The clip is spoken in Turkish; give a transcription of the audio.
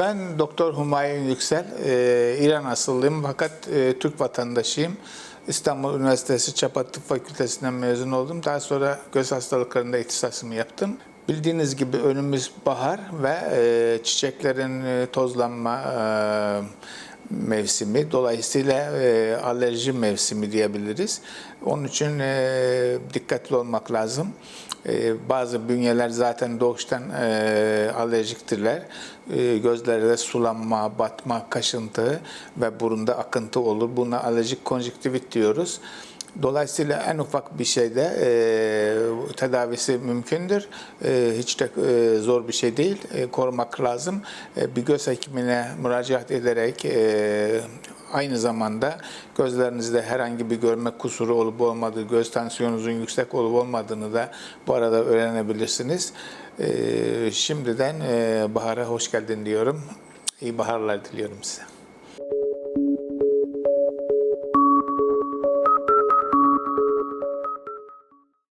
Ben Doktor Humayun Yüksel, e, İran asıllıyım fakat e, Türk vatandaşıyım. İstanbul Üniversitesi Çapa Tıp Fakültesinden mezun oldum. Daha sonra göz hastalıklarında ihtisasımı yaptım. Bildiğiniz gibi önümüz bahar ve e, çiçeklerin e, tozlanma e, mevsimi. Dolayısıyla e, alerji mevsimi diyebiliriz. Onun için e, dikkatli olmak lazım. E, bazı bünyeler zaten doğuştan e, alerjiktirler. E, gözlerde sulanma, batma, kaşıntı ve burunda akıntı olur. Buna alerjik konjüktivit diyoruz. Dolayısıyla en ufak bir şeyde e, tedavisi mümkündür. E, hiç de e, zor bir şey değil. E, korumak lazım. E, bir göz hekimine müracaat ederek e, aynı zamanda gözlerinizde herhangi bir görme kusuru olup olmadığı, göz tansiyonunuzun yüksek olup olmadığını da bu arada öğrenebilirsiniz. E, şimdiden e, bahara hoş geldin diyorum. İyi baharlar diliyorum size.